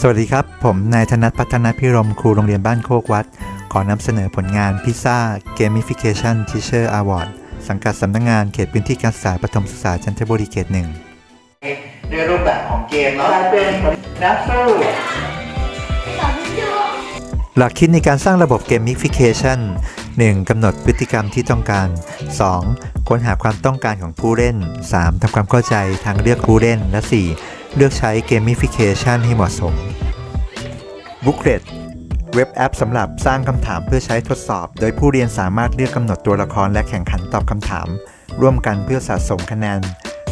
สวัสดีครับ ผมนายธนัทพัฒนพิรมครูโรงเรียนบ้านโคกวัด ขอนำเสนอผลงานพิซซ่า Gamification Teacher Award สังกัดสำนักงานเขตพื้นที่การศึกษาปฐมศึกษาจันทบุรีเขตหนึ่งด้วยรูปแบบของเกมเนาะเป็นนักสู้หลักคิดในการสร้างระบบ Gamification 1. กำหนดพฤติกรรมที่ต้องการ 2. ค้นหาความต้องการของผู้เล่น 3. ทำความเข้าใจทางเลือกผู้เล่น และ 4. เลือกใช้ Gamification ให้เหมาะสม Booklet เว็บแอปสำหรับสร้างคำถามเพื่อใช้ทดสอบ โดยผู้เรียนสามารถเลือกกำหนดตัวละครและแข่งขันตอบคำถาม ร่วมกันเพื่อสะสมคะแนน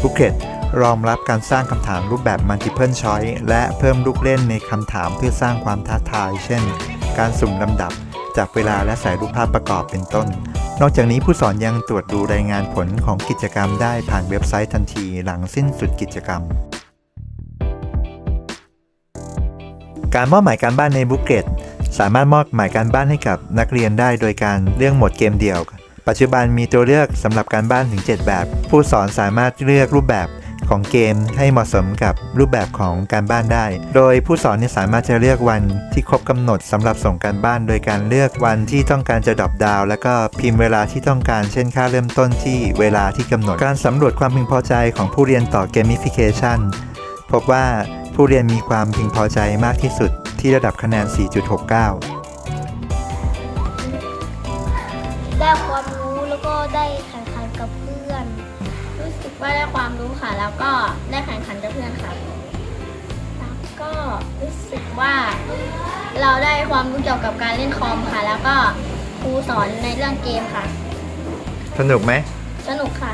Booklet รองรับการสร้างคำถามรูปแบบ Multiple Choice และเพิ่มลูกเล่นในคำถามเพื่อสร้างความท้าทาย เช่น การสุ่มลำดับ จากเวลาและใส่รูปภาพประกอบเป็นต้น นอกจากนี้ผู้สอนยังตรวจดูรายงานผลของกิจกรรมได้ผ่านเว็บไซต์ทันทีหลังสิ้นสุดกิจกรรม การมอบหมายการบ้านในบุ๊กเกตสามารถมอบหมายการบ้านให้กับนักเรียนได้โดยการเลือกหมดเกมเดียว ปัจจุบันมีตัวเลือกสำหรับการบ้านถึง 7 แบบ ผู้สอนสามารถเลือกรูปแบบของเกมให้เหมาะสมกับรูปแบบของการบ้านได้ โดยผู้สอนนี่สามารถจะเลือกวันที่ครบกำหนดสำหรับส่งการบ้าน โดยการเลือกวันที่ต้องการจะดรอปดาว แล้วก็พิมพ์เวลาที่ต้องการ เช่นค่าเริ่มต้นที่เวลาที่กำหนด การสำรวจความพึงพอใจของผู้เรียนต่อ gamification พบว่า ผู้เรียนมีความพึงพอใจมากที่สุดที่ระดับคะแนน 4.69 ได้ความรู้แล้วก็ได้แข่งขันกับเพื่อน รู้สึกว่าได้ความรู้ค่ะ แล้วก็ได้แข่งขันกับเพื่อนค่ะ แล้วก็รู้สึกว่าเราได้ความรู้เกี่ยวกับการเล่นคอมค่ะ แล้วก็ครูสอนในเรื่องเกมค่ะ สนุกไหม สนุกค่ะ